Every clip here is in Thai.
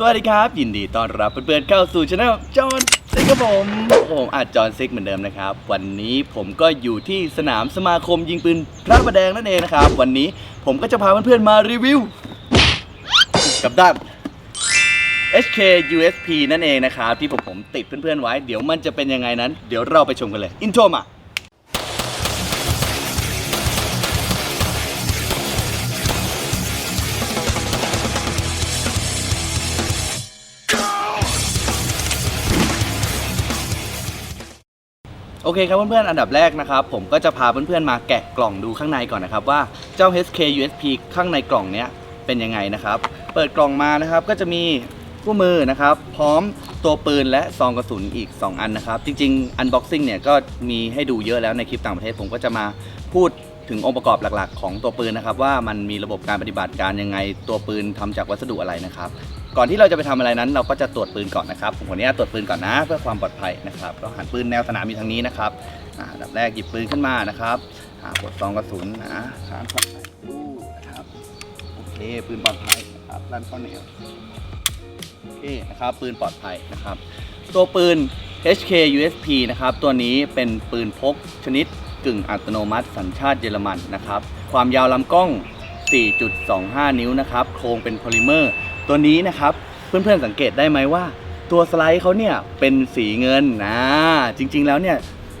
สวัสดีครับ ยินดีต้อนรับเพื่อนๆเข้าสู่ช anel จอห์นซิกครับผมผมอาจจอห์นซิกเหมือนเดิมนะครับ วันนี้ผมก็อยู่ที่สนามสมาคมยิงปืนพระประแดงนั่นเองนะครับ วันนี้ผมก็จะพาเพื่อนๆมารีวิว กับด้าน HK USP นั่นเองนะครับ ที่ผมผมติดเพื่อนๆไว้ เดี๋ยวมันจะเป็นยังไงนั้น เดี๋ยวเราไปชมกันเลย อินโทรมา โอเคครับเพื่อนๆ อันดับแรกนะครับ ผมก็จะพาเพื่อนๆ มาแกะกล่องดูข้างในก่อนนะครับว่าเจ้า HK USP ข้างในกล่องเนี้ยเป็นยังไงนะครับ เปิดกล่องมานะครับก็จะมีคู่มือนะครับ พร้อมตัวปืนและซองกระสุนอีก 2 อันนะครับ จริงๆ unboxing เนี่ยก็มีให้ดูเยอะแล้วในคลิปต่างประเทศ ผมก็จะมาพูดถึงองค์ประกอบหลักๆ ของตัวปืนนะครับว่ามันมีระบบการปฏิบัติการยังไงตัวปืนทำจากวัสดุอะไรนะครับ ก่อนที่เราจะไปทำอะไรนั้น เราก็จะตรวจปืนก่อนนะครับผมขออนุญาตรวจปืนก่อนนะ เพื่อความปลอดภัยนะครับเราหันปืนแนวสนามอยู่ทางนี้นะครับอ่าอันดับแรกหยิบปืนขึ้นมานะครับอ่ากดซองกระสุนนะค้างเข้าไปดูนะครับโอเคปืนปลอดภัยครับลั่นเข้าแนวโอเคนะครับปืนปลอดภัยนะครับ ตัวปืน HK USP นะครับตัวนี้เป็นปืนพกชนิดกึ่งอัตโนมัติสัญชาติเยอรมันนะครับ ความยาวลำกล้อง 4.25 นิ้วนะครับ โครงเป็นโพลิเมอร์ ตัวนี้นะครับเพื่อนๆสังเกตได้ไหมว่า ตัวสไลด์เขาเนี่ยเป็นสีเงินนะจริงๆแล้วเนี่ย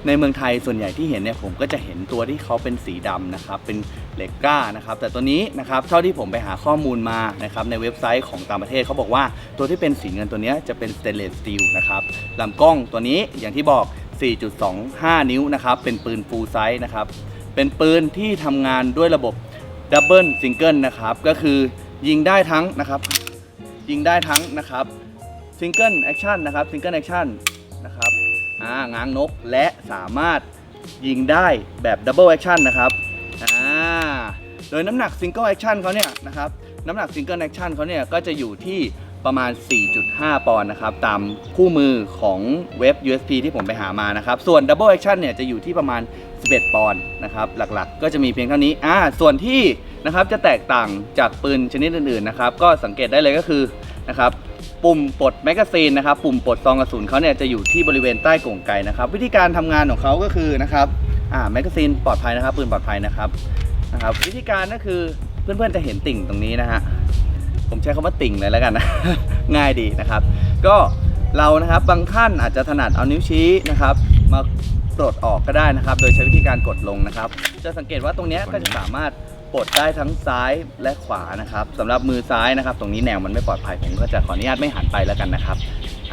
ในเมืองไทยส่วนใหญ่ที่เห็นเนี่ยผมก็จะเห็นตัวที่เขาเป็นสีดำนะครับเป็นเหล็กกล้านะครับแต่ตัวนี้นะครับเท่าที่ผมไปหาข้อมูลมานะครับในเว็บไซต์ของต่างประเทศเขาบอกว่า ตัวที่เป็นสีเงินตัวนี้จะเป็นสเตนเลสสตีลนะครับลำกล้องตัวนี้อย่างที่บอก 4.25 นิ้วนะครับเป็นปืนฟูลไซส์นะครับเป็นปืนที่ทำงานด้วยระบบดับเบิลซิงเกิลนะครับก็คือยิงได้ทั้งนะครับ ยิงได้ทั้งนะครับซิงเกิลแอคชั่นนะครับซิงเกิลแอคชั่นนะครับอ่าง้างนกและสามารถยิงได้แบบดับเบิลแอคชั่นนะครับอ่าโดยน้ำหนักซิงเกิลแอคชั่นเขาเนี่ยนะครับน้ำหนักซิงเกิลแอคชั่นเขาเนี่ยก็จะอยู่ที่ประมาณ 4.5 ปอนด์นะครับ ตามคู่มือของเว็บ USP ที่ผมไปหามานะครับ ส่วน Double Action เนี่ยจะอยู่ที่ประมาณ 11 ปอนด์นะครับ หลักๆ ก็จะมีเพียงเท่านี้ อ่า ส่วนที่นะครับจะแตกต่างจากปืนชนิดอื่นๆนะครับ ก็สังเกตได้เลยก็คือ นะครับปุ่มปลดแมกกาซีนนะครับปุ่มปลดซองกระสุนเขาเนี่ยจะอยู่ที่บริเวณใต้กล่องไกนะครับ วิธีการทำงานของเขาก็คือนะครับอ่าแมกกาซีนปลอดภัยนะครับปืนปลอดภัยนะครับนะครับ วิธีการก็คือเพื่อนๆจะเห็นติ่งตรงนี้นะฮะผมใช้คำว่าติ่งเลยแล้วกันนะง่ายดีนะครับ ก็เรานะครับบางท่านอาจจะถนัดเอานิ้วชี้นะครับ มาปลดออกก็ได้นะครับ โดยใช้วิธีการกดลงนะครับ จะสังเกตว่าตรงนี้ก็จะสามารถ ปลดได้ทั้งซ้ายและขวานะครับสำหรับมือซ้ายนะครับ ตรงนี้แนวมันไม่ปลอดภัยผมก็จะขออนุญาตไม่หันไปแล้วกันนะครับ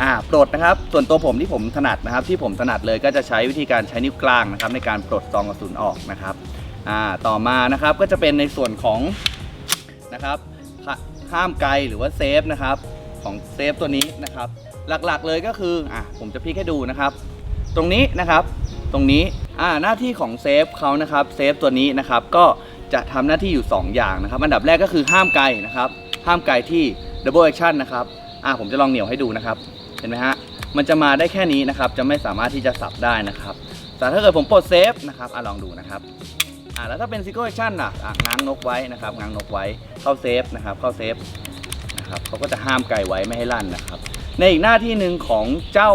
อ่าปลดนะครับ ส่วนตัวผมที่ผมถนัดนะครับ ที่ผมถนัดเลยก็จะใช้วิธีการใช้นิ้วกลางนะครับ ในการปลดซองกระสุนออกนะครับอ่าต่อมานะครับก็จะเป็นในส่วนของนะครับห้ามไกลหรือว่าเซฟนะครับของเซฟตัวนี้นะครับ หลักๆเลยก็คืออะผมจะพลิกให้ดูนะครับ ตรงนี้นะครับ ตรงนี้อ่าหน้าที่ของเซฟเขานะครับเซฟตัวนี้นะครับก็ จะทำหน้าที่อยู่ 2 อย่างนะครับ อันดับแรกก็คือห้ามไกลนะครับ ห้ามไกลที่ double action นะครับอ่าผมจะลองเหนี่ยวให้ดูนะครับ เห็นไหมฮะ มันจะมาได้แค่นี้นะครับ จะไม่สามารถที่จะสับได้นะครับ แต่ถ้าเกิดผมปลดเซฟนะครับอะลองดูนะครับอ่าแล้วถ้าเป็นซิโก้แอคชั่นอะอะง้างนกไว้นะครับง้างนกไว้ เข้าเซฟนะครับ เข้าเซฟนะครับเขาก็จะห้ามไก่ไว้ไม่ให้ลั่นนะครับ ในอีกหน้าที่หนึ่งของเจ้า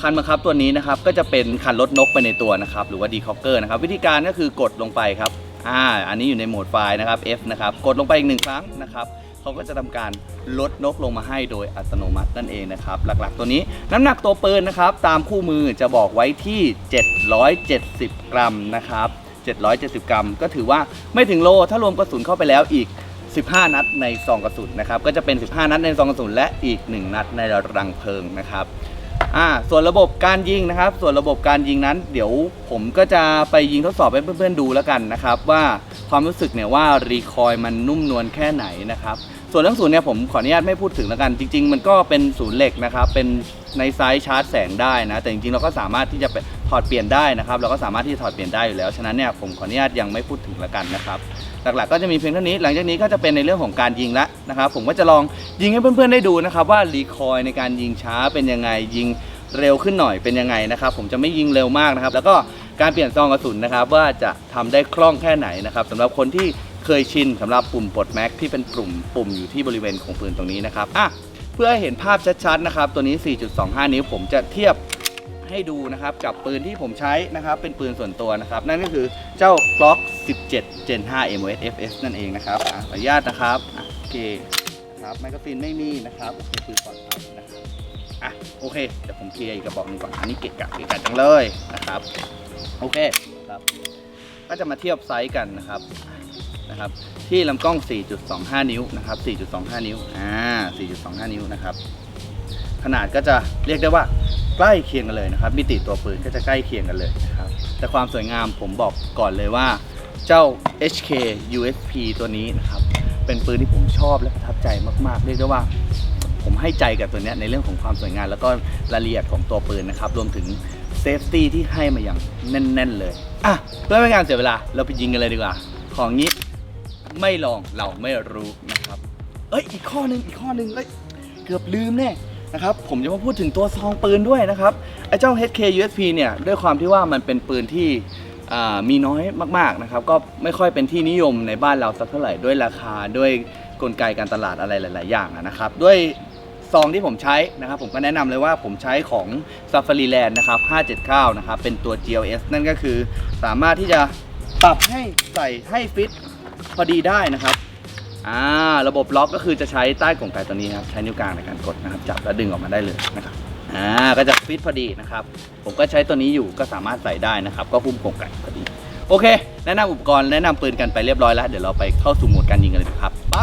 คันบังคับตัวนี้นะครับ ก็จะเป็นคันลดนกไปในตัวนะครับ หรือว่าดีคอกเกอร์นะครับ วิธีการก็คือกดลงไปครับ อ่าอันนี้อยู่ในโหมดไฟล์นะครับ F นะครับกดลงไปอีกหนึ่งครั้งนะครับเขาก็จะทำการลดนกลงมาให้โดยอัตโนมัตินั่นเองนะครับ หลักๆตัวนี้น้ำหนักตัวปืนนะครับ ตามคู่มือจะบอกไว้ที่ 770 กรัมนะครับ 770 กรัม ก็ถือว่าไม่ถึงโลถ้ารวมกระสุนเข้าไปแล้วอีก 15 นัดในซองกระสุนนะครับก็จะเป็น 15 นัดในซองกระสุนและอีก 1 นัดในรังเพลิงนะครับ อ่าส่วนระบบการยิงนะครับ ส่วนระบบการยิงนั้น เดี๋ยวผมก็จะไปยิงทดสอบให้เพื่อนๆดูแล้วกันนะครับ ว่าความรู้สึกเนี่ยว่ารีคอยมันนุ่มนวลแค่ไหนนะครับ ส่วนเรื่องศูนย์เนี่ยผมขออนุญาตไม่พูดถึงแล้วกัน จริง ๆ มันก็เป็นศูนย์เหล็กนะครับเป็น ในไซส์ชาร์จแสงได้นะ แต่จริงๆเราก็สามารถที่จะถอดเปลี่ยนได้นะครับ เราก็สามารถที่จะถอดเปลี่ยนได้อยู่แล้ว ฉะนั้นเนี่ยผมขออนุญาตยังไม่พูดถึงล้วกันนะครับ หลักๆก็จะมีเพียงเท่านี้ หลังจากนี้ก็จะเป็นในเรื่องของการยิงละนะครับ ผมก็จะลองยิงให้เพื่อนๆได้ดูนะครับว่ารีคอยในการยิงช้าเป็นยังไง ยิงเร็วขึ้นหน่อยเป็นยังไงนะครับ ผมจะไม่ยิงเร็วมากนะครับ แล้วก็การเปลี่ยนซองกระสุนนะครับว่าจะทำได้คล่องแค่ไหนนะครับสำหรับคนที่เคยชินสำหรับปุ่มปลดแม็กที่เป็นปุ่มปุ่มอยู่ที่บริเวณของปืนตรงนี้นะครับอะ เพื่อให้เห็นภาพชัดๆนะครับ ตัวนี้ 4.25 นิ้วผมจะเทียบให้ดูนะครับ กับปืนที่ผมใช้นะครับ เป็นปืนส่วนตัวนะครับ นั่นก็คือเจ้า Glock 17 Gen 5 MOS FS นั่นเองนะครับอขออนุญาตนะครับโอเคครับแมกกาซีนไม่มีนะครับโอเคปืนปลอดภัยนะครับอะโอเคเดี๋ยวผมเคลียร์อีกกระบอกหนึงก่อนอันนี้เกะกะเกะกะจังเลยนะครับ โอเคครับ ก็จะมาเทียบไซส์กันนะครับ นะครับที่ลำกล้อง 4.25 นิ้วนะครับ 4.25 นิ้วอ่า4.25 นิ้วนะครับขนาดก็จะเรียกได้ว่าใกล้เคียงกันเลยนะครับมิติตัวปืนก็จะใกล้เคียงกันเลยนะครับแต่ความสวยงามผมบอกก่อนเลยว่า เจ้า HK USP ตัวนี้นะครับเป็นปืนที่ผมชอบและประทับใจมาก ๆ เรียกได้ว่าผมให้ใจกับตัวนี้ในเรื่องของความสวยงามแล้วก็รายละเอียดของตัวปืนนะครับ รวมถึงเซฟตี้ที่ให้มาอย่างแน่น ๆ เลย อะเพื่อไม่ให้การเสียเวลาเราไปยิงกันเลยดีกว่า ของนี้ ไม่ลองเราไม่รู้นะครับ เอ้ยอีกข้อหนึ่งอีกข้อหนึ่งเอ้ยเกือบลืมแน่นะครับผมจะมาพูดถึงตัวซองปืนด้วยนะครับไอ้เจ้า HK USP เนี่ยด้วยความที่ว่ามันเป็นปืนที่มีน้อยมากๆนะครับก็ไม่ค่อยเป็นที่นิยมในบ้านเราสักเท่าไหร่ด้วยราคาด้วยกลไกการตลาดอะไรหลาย ๆ อย่างนะครับด้วยซองที่ผมใช้นะครับผมก็แนะนำเลยว่าผมใช้ของ Safari Land นะครับ 579 นะครับเป็นตัว GLS นั่นก็คือสามารถที่จะปรับให้ใส่ให้ฟิต พอดีได้นะครับอ่าระบบล็อกก็คือจะใช้ใต้กล่องไก่ตัวนี้ครับใช้นิ้วกลางในการกดนะครับจับแล้วดึงออกมาได้เลยนะครับอ่าก็จะฟิตพอดีนะครับ ผมก็ใช้ตัวนี้อยู่ก็สามารถใส่ได้นะครับ ก็หุ้มกล่องไก่พอดี โอเค แนะนำอุปกรณ์แนะนำปืนกันไปเรียบร้อยแล้ว เดี๋ยวเราไปเข้าสู่โหมดการยิงกันเลยครับไป